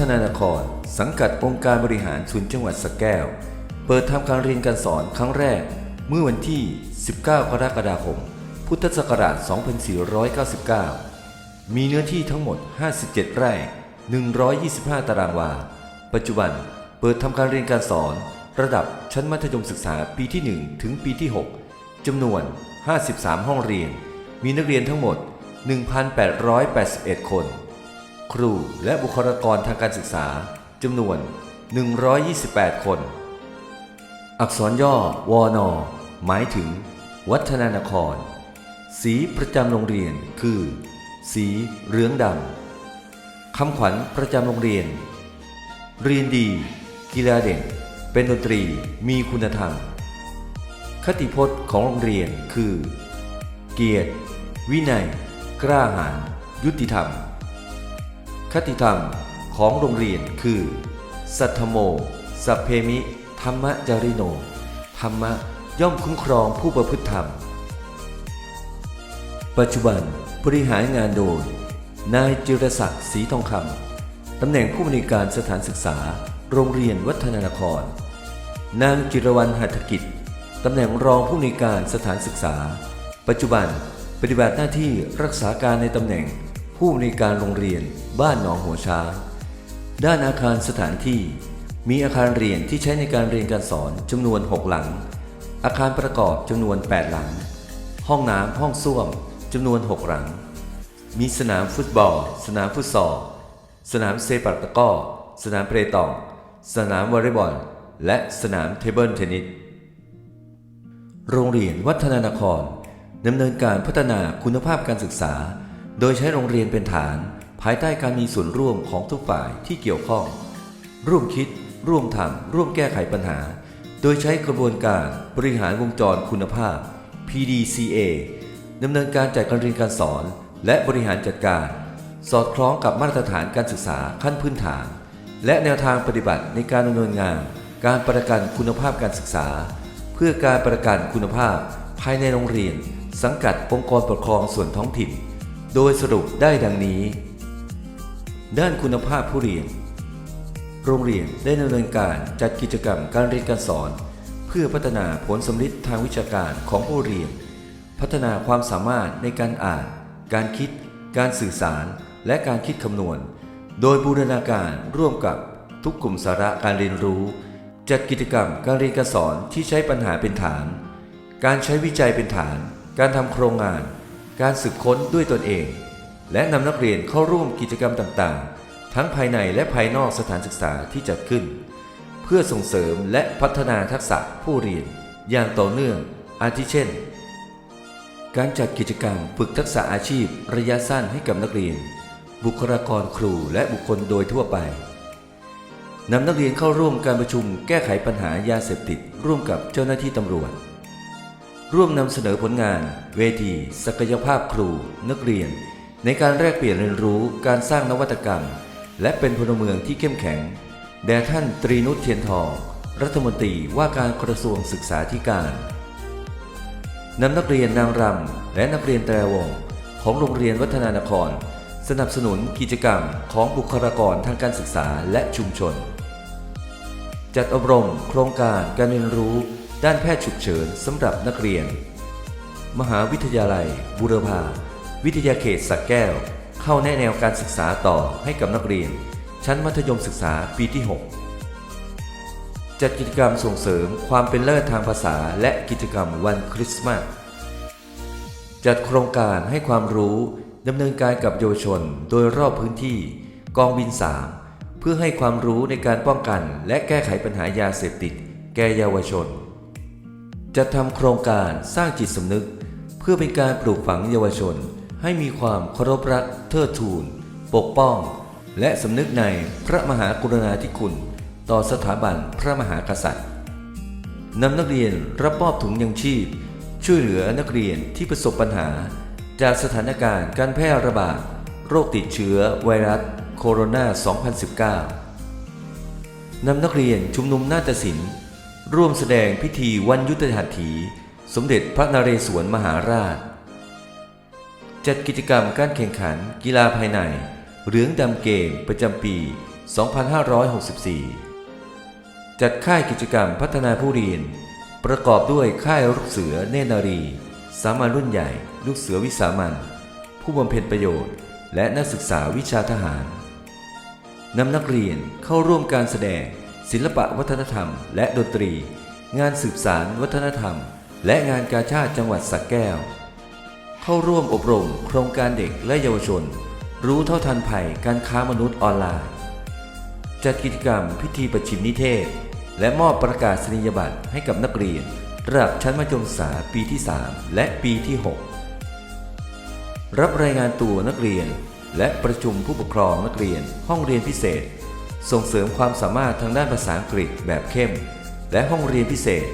ฒนานคร สังกัดองค์การบริหารส่วนจังหวัดสแก้ว เปิดทำการเรียนการสอนครั้งแรก เมื่อวันที่ 19 กรกฎาคม พุทธศักราช 2499 มีเนื้อที่ทั้งหมด 57 ไร่ 125 ตารางวา ปัจจุบันเปิดทำการเรียนการสอน ระดับชั้นมัธยมศึกษาปีที่ 1 ถึงปีที่ 6จำนวน 53 ห้องเรียน มีนักเรียนทั้งหมด 1,881 คน ครูและบุคลากรทางการศึกษาจำนวน 128 คน อักษรย่อวนอหมายถึง วัฒนานคร สีประจำโรงเรียนคือ สีเหลืองดำคำขวัญประจำโรงเรียน เรียนดี กีฬาเด่น เป็นดนตรีมีคุณธรรม คติพจน์ของโรงเรียนคือ เกียรติ วินัย กล้าหาญยุติธรรม คติธรรมของโรงเรียนคือ สัทธโม สัพเพมิ ธรรมจาริโน ธรรมะย่อมคุ้มครองผู้ประพฤติธรรม ปัจจุบันบริหารงานโดย นายจิรศักดิ์ศรีทองคำตำแหน่งผู้บริการสถานศึกษา โรงเรียนวัฒนานคร นางจิรวรรณหัตถกิจตำแหน่งรองผู้บริการสถานศึกษา ปัจจุบันปฏิบัติหน้าที่รักษาการในตำแหน่ง ผู้บริการโรงเรียนบ้านหนองหัวช้าง ด้านอาคารสถานที่ มีอาคารเรียนที่ใช้ในการเรียนการสอนจำนวน 6 หลัง อาคารประกอบจำนวน 8 หลัง ห้องน้ำห้องส้วมจำนวน 6 หลัง มีสนามฟุตบอล สนามฟุตซอล สนามเซปัตะก้อ สนามเปตอง สนามวอลเลย์บอล และสนามเทเบิลเทนนิส โรงเรียนวัฒนานครดำเนินการพัฒนาคุณภาพการศึกษา โดยใช้โรงเรียนเป็นฐานภายใต้การมีส่วนร่วมของทุกฝ่ายที่เกี่ยวข้อง ร่วมคิด ร่วมทำร่วมแก้ไขปัญหา โดยใช้กระบวนการบริหารวงจรคุณภาพ PDCA ดำเนินการจัดการเรียนการสอน และบริหารจัดการ สอดคล้องกับมาตรฐานการศึกษาขั้นพื้นฐาน และแนวทางปฏิบัติในการดำเนินงาน การประกันคุณภาพการศึกษา เพื่อการประกันคุณภาพ ภายในโรงเรียน สังกัดองค์กรปกครองส่วนท้องถิ่น โดยสรุปได้ดังนี้ ด้านคุณภาพผู้เรียน โรงเรียนได้ดำเนินการจัดกิจกรรมการเรียนการสอน เพื่อพัฒนาผลสำลิดทางวิชาการของผู้เรียน พัฒนาความสามารถในการอ่าน การคิด การสื่อสาร และการคิดคำนวณ โดยบูรณาการร่วมกับทุกกลุ่มสาระการเรียนรู้ จัดกิจกรรมการเรียนการสอนที่ใช้ปัญหาเป็นฐาน การใช้วิจัยเป็นฐาน การทำโครงงาน การสืบค้นด้วยตนเอง และนำนักเรียนเข้าร่วมกิจกรรมต่างๆ ทั้งภายในและภายนอกสถานศึกษาที่จัดขึ้น เพื่อส่งเสริมและพัฒนาทักษะผู้เรียน อย่างต่อเนื่อง อาทิเช่น การจัดกิจกรรมฝึกทักษะอาชีพระยะสั้นให้กับนักเรียน บุคลากรครูและบุคคลโดยทั่วไปนำนักเรียนเข้าร่วมการประชุมแก้ไขปัญหายาเสพติด ร่วมกับเจ้าหน้าที่ตำรวจ ร่วมนำเสนอผลงาน เวที ศักยภาพครู นักเรียน ในการแลกเปลี่ยนเรียนรู้การสร้างนวัตกรรม และเป็นพลเมืองที่เข้มแข็ง แด่ท่านตรีนุชเทียนทอง รัฐมนตรีว่าการกระทรวงศึกษาธิการนำนักเรียนนางรำและนักเรียนแตรวง ของโรงเรียนวัฒนานคร สนับสนุนกิจกรรมของบุคลากรทางการศึกษาและชุมชน จัดอบรม โครงการการเรียนรู้ ด้านแพทย์ฉุกเฉินสำหรับนักเรียน มหาวิทยาลัยบูรพาวิทยาเขตสักแก้ว เข้าแนะแนวการศึกษาต่อให้กับนักเรียน ชั้นมัธยมศึกษาปีที่ 6 จัดกิจกรรมส่งเสริมความเป็นเลิศทางภาษาและกิจกรรมวันคริสต์มาสจัดโครงการให้ความรู้ดำเนินการกับเยาวชนโดยรอบพื้นที่ กองบิน 3 เพื่อให้ความรู้ในการป้องกันและแก้ไขปัญหายาเสพติด แก่เยาวชน จัดทำโครงการสร้างจิตสำนึก เพื่อเป็นการปลูกฝังเยาวชน ให้มีความเคารพรักเทิดทูน ปกป้อง และสำนึกในพระมหากรุณาธิคุณ ต่อสถาบันพระมหากษัตริย์นำนักเรียนรับมอบถุงยังชีพ ช่วยเหลือนักเรียนที่ประสบปัญหา จากสถานการณ์การแพร่ระบาดโรคติดเชื้อไวรัสโคโรนา 2019นำนักเรียนชุมนุมนาฏศิลป์ ร่วมแสดงพิธีวันยุทธหัตถี สมเด็จพระนเรศวรมหาราช จัดกิจกรรมการแข่งขันกีฬาภายใน เหลืองดำเกมประจำปี 2564 จัดค่ายกิจกรรมพัฒนาผู้เรียน ประกอบด้วยค่ายลูกเสือเนนารี สามัญรุ่นใหญ่ ลูกเสือวิสามันผู้บำเพ็ญประโยชน์ และนักศึกษาวิชาทหารนำนักเรียนเข้าร่วมการแสดง ศิลปะวัฒนธรรม และดนตรี งานสืบสารวัฒนธรรม และงานกาชาติจังหวัดสระแก้ว เข้าร่วมอบรม โครงการเด็กและเยาวชน รู้เท่าทันภัยการค้ามนุษย์ออนไลน์ จัดกิจกรรมพิธีประชิมนิเทศ และมอบประกาศนียบัตรให้กับนักเรียนระดับชั้นมัธยมศึกษาปีที่ 3 และปีที่ 6 รับรายงานตัวนักเรียน และประชุมผู้ปกครองนักเรียนห้องเรียนพิเศษ ส่งเสริมความสามารถทางด้านภาษาอังกฤษแบบเข้ม และห้องเรียนพิเศษ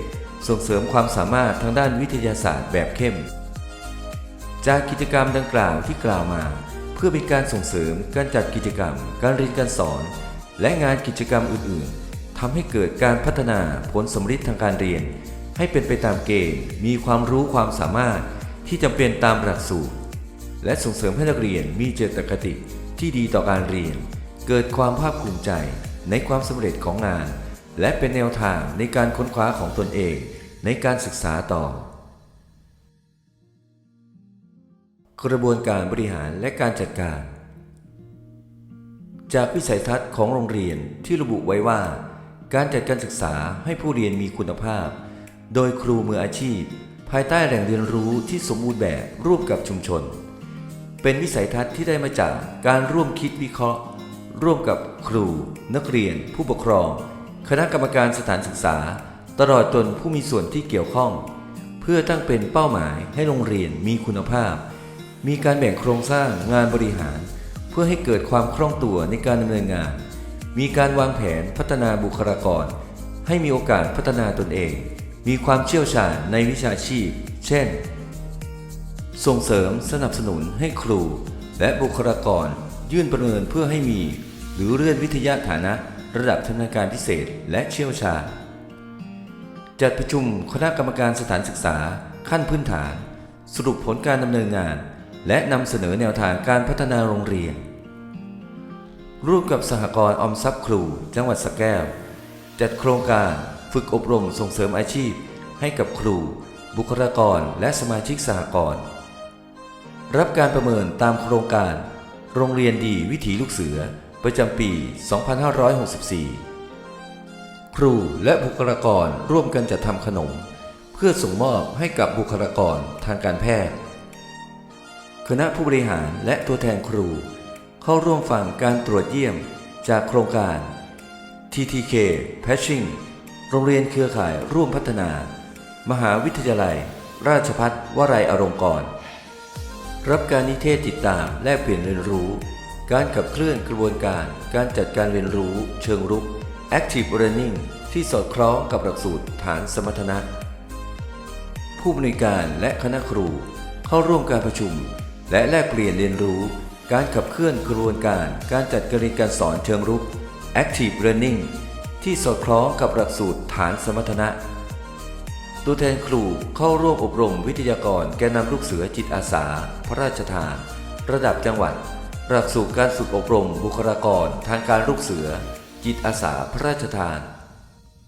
ส่งเสริมความสามารถทางด้านวิทยาศาสตร์แบบเข้ม จากกิจกรรมดังกล่าวที่กล่าวมา เพื่อเป็นการส่งเสริมการจัดกิจกรรม การเรียนการสอน และงานกิจกรรมอื่น ๆทำให้เกิดการพัฒนาผลสำฤทธิ์ทางการเรียน ให้เป็นไปตามเกณฑ์มีความรู้ความสามารถที่จำเป็นตามหลักสูตร และส่งเสริมให้นักเรียนมีเจตคติที่ดีต่อการเรียน เกิดความภาคภูมิใจในความสำเร็จของงาน และเป็นแนวทางในการค้นคว้าของตนเองในการศึกษาต่อ กระบวนการบริหารและการจัดการ จากวิสัยทัศน์ของโรงเรียนที่ระบุไว้ว่า การจัดการศึกษาให้ผู้เรียนมีคุณภาพ โดยครูมืออาชีพ ภายใต้แหล่งเรียนรู้ที่สมบูรณ์แบบร่วมกับชุมชน เป็นวิสัยทัศน์ที่ได้มาจากการร่วมคิดวิเคราะห์ ร่วมกับครู นักเรียน ผู้ปกครอง คณะกรรมการสถานศึกษา ตลอดจนผู้มีส่วนที่เกี่ยวข้อง เพื่อตั้งเป็นเป้าหมายให้โรงเรียนมีคุณภาพ มีการแบ่งโครงสร้างงานบริหาร เพื่อให้เกิดความคล่องตัวในการดำเนินงาน มีการวางแผนพัฒนาบุคลากร ให้มีโอกาสพัฒนาตนเอง มีความเชี่ยวชาญในวิชาชีพ เช่น ส่งเสริมสนับสนุนให้ครู และบุคลากรยื่นประเมินเพื่อให้มี หรือเลื่อนวิทยาฐานะ ระดับทำนาการพิเศษและเชี่ยวชาญ จัดประชุมคณะกรรมการสถานศึกษา ขั้นพื้นฐาน สรุปผลการดำเนินงาน และนำเสนอแนวทางการพัฒนาโรงเรียน ร่วมกับสหกรณ์ออมทรัพย์ครู จังหวัดสระแก้ว จัดโครงการฝึกอบรมส่งเสริมอาชีพ ให้กับครู บุคลากร และสมาชิกสหกรณ์รับการประเมินตามโครงการ โรงเรียนดีวิถีลูกเสือ ประจำปี 2564 ครูและบุคลากรร่วมกันจัดทำขนม เพื่อส่งมอบให้กับบุคลากรทางการแพทย์ คณะผู้บริหารและตัวแทนครู เข้าร่วมฟังการตรวจเยี่ยมจากโครงการ TTK Patching โรงเรียนเครือข่ายร่วมพัฒนา มหาวิทยาลัย ราชพัฒวรัยอรงกรณ์รับการนิเทศติดตามแลกเปลี่ยนเรียนรู้ การขับเคลื่อนกระบวนการ การจัดการเรียนรู้ เชิงรุก Active Learning ที่สอดคล้องกับหลักสูตรฐานสมรรถนะ ผู้บริการและคณะครูเข้าร่วมการประชุม และแลกเปลี่ยนเรียนรู้ การขับเคลื่อนกระบวนการ การจัดการเรียนการสอนเชิงรุก Active Learning ที่สอดคล้องกับหลักสูตรฐานสมรรถนะ ตัวแทนครูเข้าร่วมอบรมวิทยากรแกนนำลูกเสือจิตอาสา พระราชทาน ระดับจังหวัด หลักสูตรการฝึกอบรมบุคลากรทางการลูกเสือ จิตอาสาพระราชทาน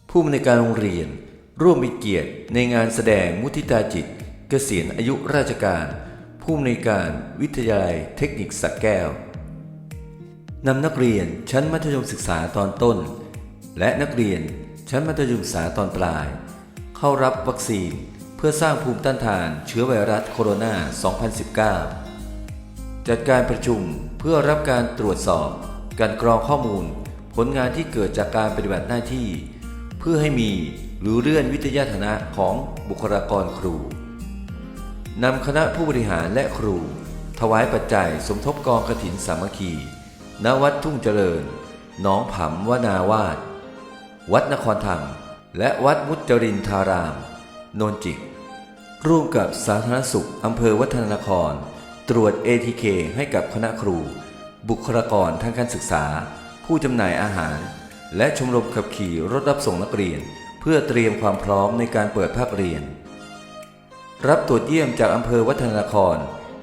ผู้อำนวยการโรงเรียน ร่วมมีเกียรติในงานแสดงมุทิตาจิต เกษียณอายุราชการ ผู้อำนวยการวิทยาลัยเทคนิคสระแก้วนำนักเรียนชั้นมัธยมศึกษาตอนต้น และนักเรียนชั้นมัธยมศึกษาตอนปลาย เข้ารับวัคซีนเพื่อสร้างภูมิต้านทานเชื้อไวรัสโคโรนา 2019 จัดการประชุม เพื่อรับการตรวจสอบ การกรองข้อมูล ผลงานที่เกิดจากการปฏิบัติหน้าที่ เพื่อให้มีหรือเลื่อนวิทยาฐานะของบุคลากรครูนำคณะผู้บริหารและครู ถวายปัจจัยสมทบกองกถินสามัคคี ณ วัดทุ่งเจริญ หนองผำวนาวาด วัดนครธรรม และวัดมุจรินทาราม โนนจิก ร่วมกับสาธารณสุขอำเภอวัฒนนคร ตรวจ ATK ให้กับคณะครู บุคลากรทางการศึกษา ผู้จำหน่ายอาหาร และชมรมขับขี่รถรับส่งนักเรียน เพื่อเตรียมความพร้อมในการเปิดภาคเรียน รับตรวจเยี่ยมจากอำเภอวัฒนนคร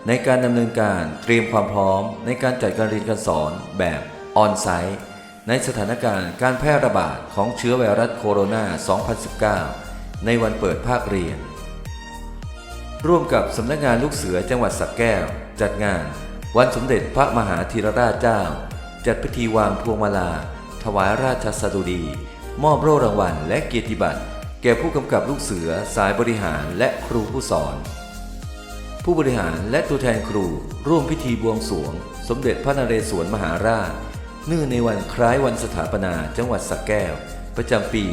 ในการดำเนินการเตรียมความพร้อม ในการจัดการเรียนการสอนแบบออนไซต์ในสถานการณ์การแพร่ระบาดของเชื้อไวรัสโคโรนา 2019 ในวันเปิดภาคเรียน ร่วมกับสำนักงานลูกเสือจังหวัดสระแก้ว จัดงาน วันสมเด็จพระมหาธีรราชเจ้า จัดพิธีวางพวงมาลา ถวายราชสดุดี มอบโล่รางวัล และเกียรติบัตร แก่ผู้กำกับลูกเสือสายบริหารและครูผู้สอน ผู้บริหารและตัวแทนครู ร่วมพิธีบวงสรวง สมเด็จพระนเรศวรมหาราช เนื่องในวันคล้ายวันสถาปนาจังหวัดสระแก้ว ประจำปี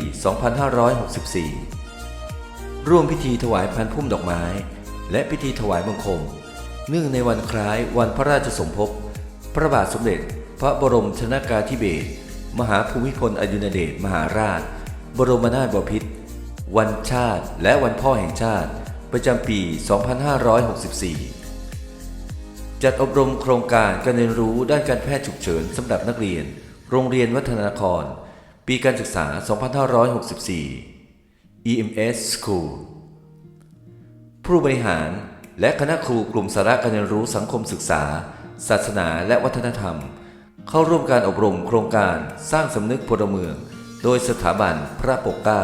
2564 ร่วมพิธีถวายพันพุ่มดอกไม้ และพิธีถวายบังคม เนื่องในวันคล้ายวันพระราชสมภพ พระบาทสมเด็จ พระบรมชนากาธิเบศรมหาภูมิพลอดุลยเดชมหาราช บรมนาถบพิตรวันชาติและวันพ่อแห่งชาติ ประจำปี 2564 จัดอบรมโครงการการเรียนรู้ด้านการแพทย์ฉุกเฉินสำหรับนักเรียน โรงเรียนวัฒนนคร ปีการศึกษา 2564 EMS School ผู้บริหารและคณะครูกลุ่มสาระการเรียนรู้สังคมศึกษา ศาสนาและวัฒนธรรม เข้าร่วมการอบรมโครงการสร้างสำนึกพลเมือง โดยสถาบันพระปกเกล้า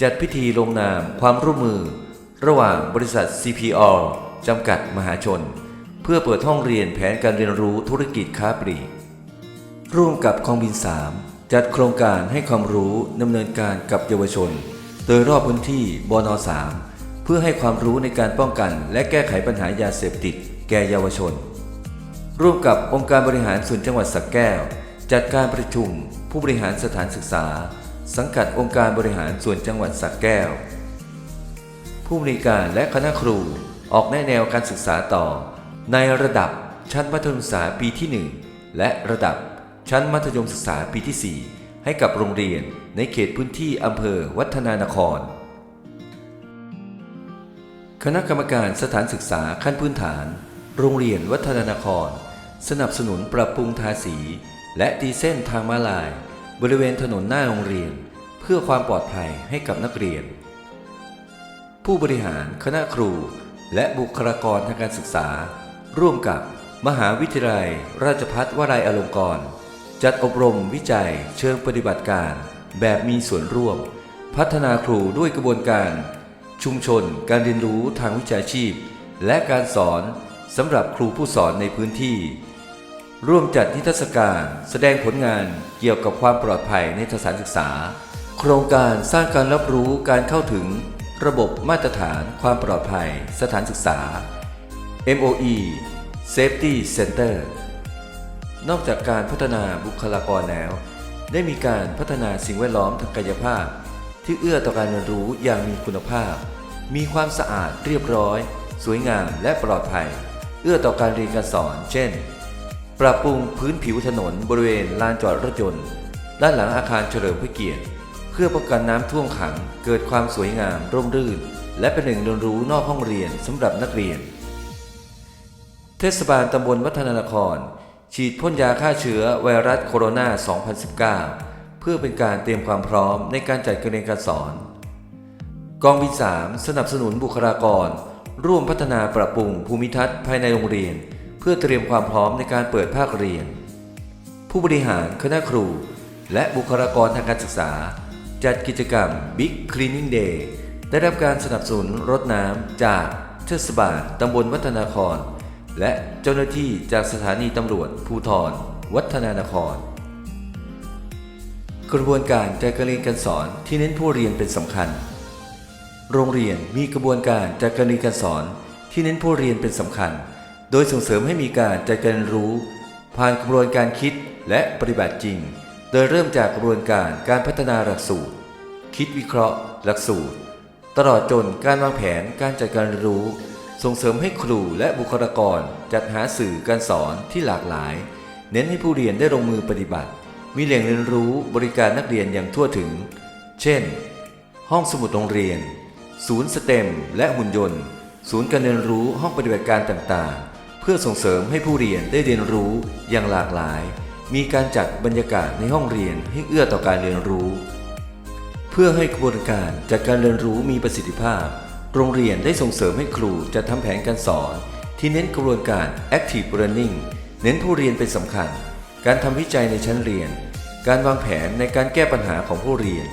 จัดพิธีลงนามความร่วมมือ ระหว่างบริษัท CPO จำกัดมหาชน เพื่อเปิดห้องเรียนแผนการเรียนรู้ธุรกิจค้าปลีกร่วมกับคองบิน 3 จัดโครงการให้ความรู้ดำเนินการกับเยาวชน โดยรอบพื้นที่บน 3 เพื่อให้ความรู้ในการป้องกัน และแก้ไขปัญหายาเสพติด แก่เยาวชน ร่วมกับองค์การบริหารส่วนจังหวัดสระแก้ว จัดการประชุม ผู้บริหารสถานศึกษา สังกัดองค์การบริหารส่วนจังหวัดสระแก้ว ผู้บริการและคณะครูออกแนแนวการศึกษาต่อ ในระดับชั้นมัธยมศึกษาปีที่ 1 และระดับชั้นมัธยมศึกษาปีที่ 4 ให้กับโรงเรียนในเขตพื้นที่อำเภอวัฒนานคร คณะกรรมการสถานศึกษาขั้นพื้นฐาน โรงเรียนวัฒนานคร สนับสนุนปรับปรุงทาสี และตีเส้นทางม้าลาย บริเวณถนนหน้าโรงเรียน เพื่อความปลอดภัยให้กับนักเรียน ผู้บริหารคณะครู และบุคลากรทางการศึกษา ร่วมกับมหาวิทยาลัย ราชภัฏวลัยอลงกรณ์จัดอบรมวิจัยเชิงปฏิบัติการ แบบมีส่วนร่วม พัฒนาครูด้วยกระบวนการ ชุมชน การเรียนรู้ทางวิชาชีพ และการสอนสำหรับครูผู้สอนในพื้นที่ ร่วมจัดนิทรรศการแสดงผลงานเกี่ยวกับความปลอดภัยในสถานศึกษา โครงการสร้างการรับรู้การเข้าถึง ระบบมาตรฐานความปลอดภัย สถานศึกษา MOE Safety Center นอกจากการพัฒนาบุคลากรแล้ว ได้มีการพัฒนาสิ่งแวดล้อมทางกายภาพ ที่เอื้อต่อการเรียนรู้อย่างมีคุณภาพ มีความสะอาดเรียบร้อย สวยงามและปลอดภัย เอื้อต่อการเรียนการสอน เช่น ปรับปรุงพื้นผิวถนนบริเวณลานจอดรถยนต์ ด้านหลังอาคารเฉลิมพระเกียรติ เพื่อป้องกันน้ำท่วมขังเกิดความสวยงามร่มรื่น และเป็นหนึ่งเรียนรู้นอกห้องเรียนสำหรับนักเรียน เทศบาลตำบลวัฒนานคร ฉีดพ่นยาฆ่าเชื้อไวรัสโคโรนา 2019 เพื่อเป็นการเตรียมความพร้อมในการจัดการเรียนการสอน กองบิน3สนับสนุนบุคลากร ร่วมพัฒนาปรับปรุงภูมิทัศน์ภายในโรงเรียน เพื่อเตรียมความพร้อมในการเปิดภาคเรียน ผู้บริหารคณะครู และบุคลากรทางการศึกษา จัดกิจกรรม Big Cleaning Day ได้รับการสนับสนุนรถน้ำจากเทศบาลตำบลวัฒนาคร และเจ้าหน้าที่จากสถานีตำรวจภูธรวัฒนานคร กระบวนการจัดการเรียนการสอนที่เน้นผู้เรียนเป็นสำคัญ โรงเรียนมีกระบวนการจัดการเรียนการสอนที่เน้นผู้เรียนเป็นสำคัญ โดยส่งเสริมให้มีการจัดการรู้ ผ่านกระบวนการคิดและปฏิบัติจริง โดยเริ่มจากกระบวนการการพัฒนาหลักสูตร คิดวิเคราะห์ หลักสูตร ตลอดจนการวางแผนการจัดการรู้ ส่งเสริมให้ครูและบุคลากรจัดหาสื่อการสอนที่หลากหลาย เน้นให้ผู้เรียนได้ลงมือปฏิบัติ มีแหล่งเรียนรู้บริการนักเรียนอย่างทั่วถึง เช่น ห้องสมุดโรงเรียน ศูนย์สเต็ม และหุ่นยนต์ ศูนย์การเรียนรู้ห้องปฏิบัติการต่างๆ เพื่อส่งเสริมให้ผู้เรียนได้เรียนรู้อย่างหลากหลาย มีการจัดบรรยากาศในห้องเรียนให้เอื้อต่อการเรียนรู้ เพื่อให้กระบวนการจัดการเรียนรู้มีประสิทธิภาพ โรงเรียนได้ส่งเสริมให้ครูจัดทำแผนการสอน ที่เน้นกระบวนการ active learning เน้นผู้เรียนเป็นสำคัญ การทำวิจัยในชั้นเรียน การวางแผนในการแก้ปัญหาของผู้เรียน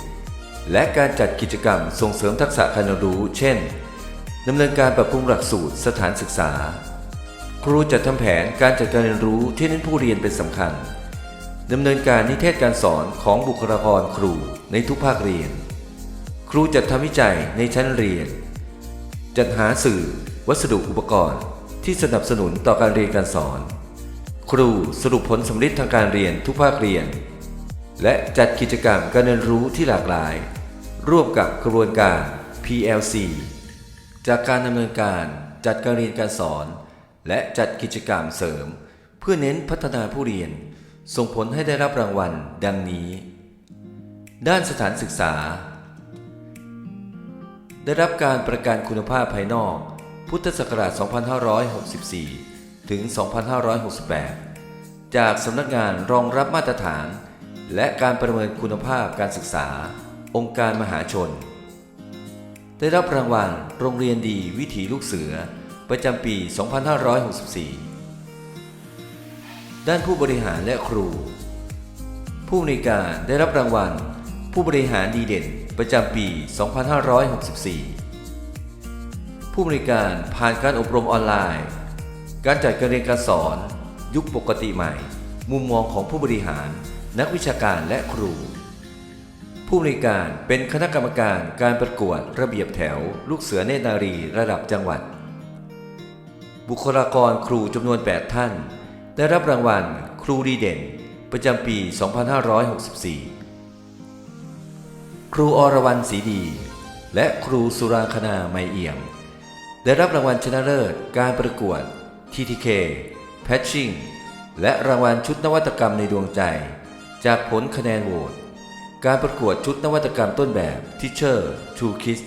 และการจัดกิจกรรมส่งเสริมทักษะการเรียนรู้ เช่นดำเนินการปรับปรุงหลักสูตรสถานศึกษา ครูจัดทำแผนการจัดการเรียนรู้ที่เน้นผู้เรียนเป็นสำคัญดำเนินการนิเทศการสอนของบุคลากรครูในทุกภาคเรียน ครูจัดทำวิจัยในชั้นเรียน จัดหาสื่อ วัสดุอุปกรณ์ ที่สนับสนุนต่อการเรียนการสอน ครูสรุปผลสำลิดทางการเรียนทุกภาคเรียน และจัดกิจกรรมการเรียนรู้ที่หลากหลาย ร่วมกับกระบวนการ PLC จากการดำเนินการจัดการเรียนการสอน และจัดกิจกรรมเสริม เพื่อเน้นพัฒนาผู้เรียน ส่งผลให้ได้รับรางวัลดังนี้ ด้านสถานศึกษา ได้รับการประกันคุณภาพภายนอก พุทธศักราช 2564 ถึง 2568 จากสำนักงานรองรับมาตรฐาน และการประเมินคุณภาพการศึกษา องค์การมหาชน ได้รับรางวัลโรงเรียนดีวิถีลูกเสือ ประจำปี 2564 ด้านผู้บริหารและครู ผู้ในวยการได้รับรางวัล ผู้บริหารดีเด่นประจำปี 2564 ผู้บริการผ่านการอบรมออนไลน์ การจัดการเรียนการสอน ยุคปกติใหม่ มุมมองของผู้บริหาร นักวิชาการและครู ผู้บริการเป็นคณะกรรมการการประกวดระเบียบแถว ลูกเสือเนตรนารีระดับจังหวัด บุคลากรครูจำนวน 8 ท่าน ได้รับรางวัลครูดีเด่น ประจำปี 2564 ครูอรวรรณศรีดี และครูสุราคณาไมเอี่ยม ได้รับรางวัลชนะเลิศการประกวด TTK Patching และรางวัลชุดนวัตกรรมในดวงใจ จากผลคะแนนโหวตการประกวดชุดนวัตกรรมต้นแบบ Teacher to Kids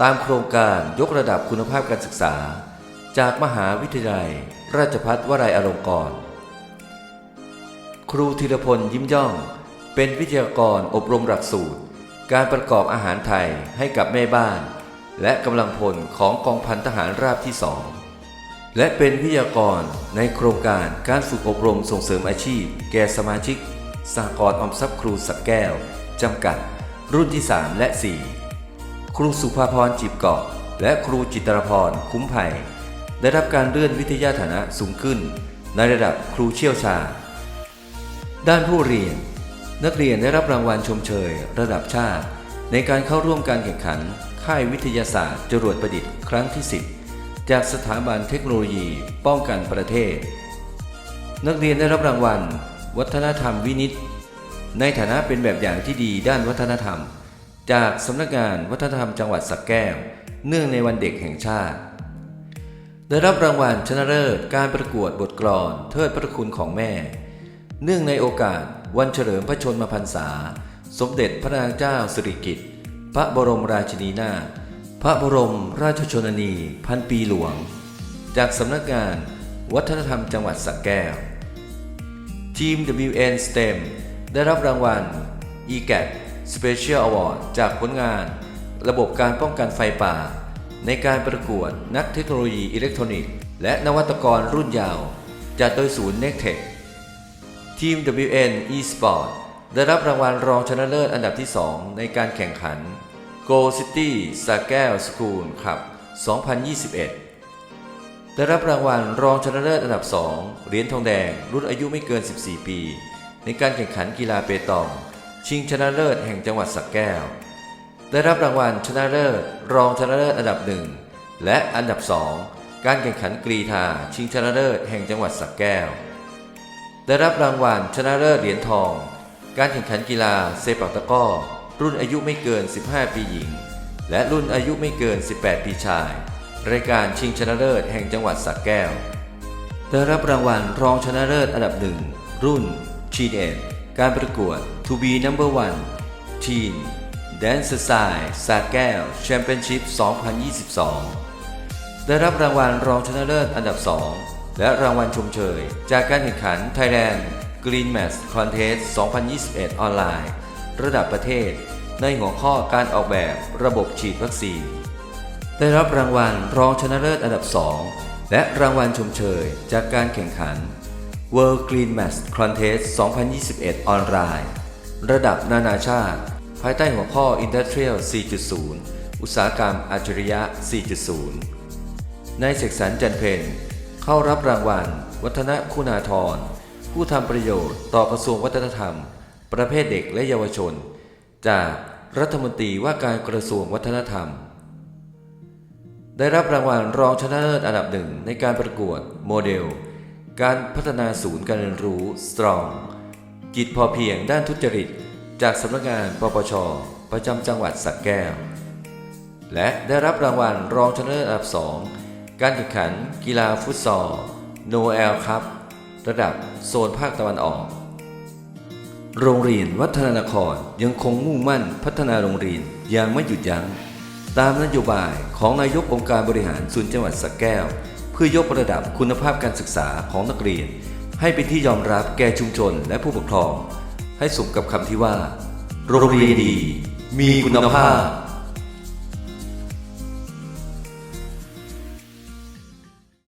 ตามโครงการยกระดับคุณภาพการศึกษา จากมหาวิทยาลัย ราชภัฏวลัยอลงกรณ์ครูธีรพลยิ้มย่อง เป็นวิทยากรอบรมหลักสูตร การประกอบอาหารไทยให้กับแม่บ้าน และกำลังพลของกองพันทหารราบที่สอง และเป็นวิทยากรในโครงการการฝึกอบรมส่งเสริมอาชีพ แก่สมาชิกสหกรณ์ออมทรัพย์ครูสักแก้ว จำกัด รุ่นที่ 3 และ 4 ครูสุภาพรจีบเกาะ และครูจิตรพรคุ้มไผ่ได้รับการเลื่อนวิทยาฐานะสูงขึ้น ในระดับครูเชี่ยวชาญด้านผู้เรียน นักเรียนได้รับรางวัลชมเชย ระดับชาติ ในการเข้าร่วมการแข่งขัน ค่ายวิทยาศาสตร์จรวดประดิษฐ์ครั้งที่ 10 จากสถาบันเทคโนโลยีป้องกันประเทศ นักเรียนได้รับรางวัล วัฒนธรรมวินิต ในฐานะเป็นแบบอย่างที่ดีด้านวัฒนธรรม จากสำนักงานวัฒนธรรมจังหวัดสักแก้ว เนื่องในวันเด็กแห่งชาติ ได้รับรางวัลชนะเลิศการประกวดบทกลอนเทิดพระคุณของแม่ เนื่องในโอกาสวันเฉลิมพระชนมพรรษา สมเด็จพระนางเจ้าสิริกิติ์พระบรมราชินีนาถ พระบรมราชชนนี พันปีหลวง จากสำนักงานวัฒนธรรมจังหวัดสระแก้ว ทีม WN STEM ได้รับรางวัล EGAT Special Award จากผลงานระบบการป้องกันไฟป่า ในการประกวดนักเทคโนโลยีอิเล็กทรอนิกส์ และนวัตกรรุ่นยาว จัดโดยศูนย์ n e c t e c h ทีม WN eSport ได้รับรางวัลรองชนะเลิศอันดับที่ 2 ในการแข่งขัน Go City สาแก้วสกูลครับ 2021 ได้รับรางวัลรองชนะเลิศอันดับ 2 เหรียญทองแดง รุ่นอายุไม่เกิน 14 ปี ในการแข่งขันกีฬาเปตอง ชิงชนะเลิศแห่งจังหวัดสักแก้ว ได้รับรางวัลชนะเลิศ รองชนะเลิศอันดับหนึ่งและอันดับ 2 การแข่งขันกรีธาชิงชนะเลิศแห่งจังหวัดสักแก้ว ได้รับรางวัลชนะเลิศเหรียญทอง การแข่งขันกีฬาเซปักตะก้อ รุ่นอายุไม่เกิน 15 ปีหญิง และรุ่นอายุไม่เกิน 18 ปีชาย รายการชิงชนะเลิศแห่งจังหวัดสระแก้ว ได้รับรางวัลรองชนะเลิศอันดับหนึ่ง รุ่น t e e n การประกวด To be number one Teen Dance Style สระแก้ว Championship 2022 ได้รับรางวัลรองชนะเลิศอันดับ 2 และรางวัลชมเชย จากการแข่งขัน Thailand Green Match Contest 2021 ออนไลน์ ระดับประเทศ ในหัวข้อการออกแบบระบบฉีดวัคซีน ได้รับรางวัลรองชนะเลิศอันดับ 2 และรางวัลชมเชยจากการแข่งขัน World Green Match Contest 2021 ออนไลน์ ระดับนานาชาติ ภายใต้หัวข้อ Industrial 4.0 อุตสาหกรรมอัจฉริยะ 4.0 นายเสกสรรจันเพนเข้ารับรางวัล วัฒนคุณาธร ผู้ทำประโยชน์ต่อกระทรวงวัฒนธรรม ประเภทเด็กและเยาวชน จาก รัฐมนตรีว่าการกระทรวงวัฒนธรรม ได้รับรางวัลรองชนะเลิศอันดับหนึ่งในการประกวดโมเดล การพัฒนาศูนย์การเรียนรู้ Strong กิจพอเพียงด้านทุจริต จากสำนักงานปปช ประจำจังหวัดสระแก้ว และได้รับรางวัลรองชนะเลิศอันดับ2การแข่งขันกีฬาฟุตซอลโนเอลครับ ระดับโซนภาคตะวันออก โรงเรียนวัฒนานครยังคงมุ่งมั่นพัฒนาโรงเรียนอย่างไม่หยุดยัง้ง ตามนโยบายของนายกองค์การบริหารส่วนจังหวัดสระแก้ว เพื่อยกระดับคุณภาพการศึกษาของนักเรียน ให้เป็นที่ยอมรับแก่ชุมชนและผู้ปกครอง ให้สมกับคำที่ว่า โรงเรียนดี มีคุณภาพ